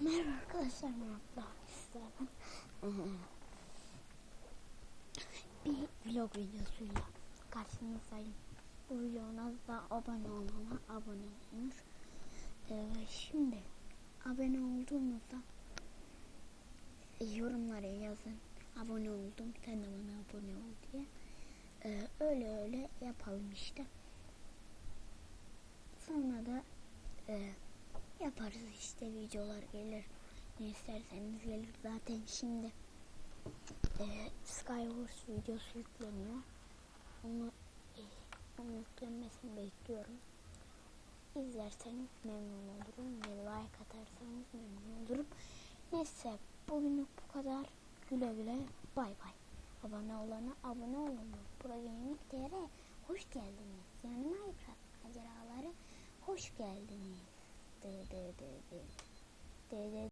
Merhaba arkadaşlar merhaba istedim. bir vlog videosuyla karşınızdayım. Bu vloguna da abone olana abone olmuş. Ee, şimdi abone olduğunuzda yorumlara yazın. Abone oldum sen de bana abone ol diye. Ee, öyle öyle yapalım işte. Sonra da e, yaparız işte videolar gelir. Ne isterseniz gelir. Zaten şimdi e, Skywars videosu yükleniyor. Onu e, onun yüklenmesini bekliyorum. İzlerseniz memnun olurum ve like atarsanız memnun olurum. Neyse bugünlük bu kadar. Güle güle bay bay. Abone olana abone olun. Gaming TR hoş geldiniz. Yani Minecraft maceraları hoş geldiniz. 对对对对。对对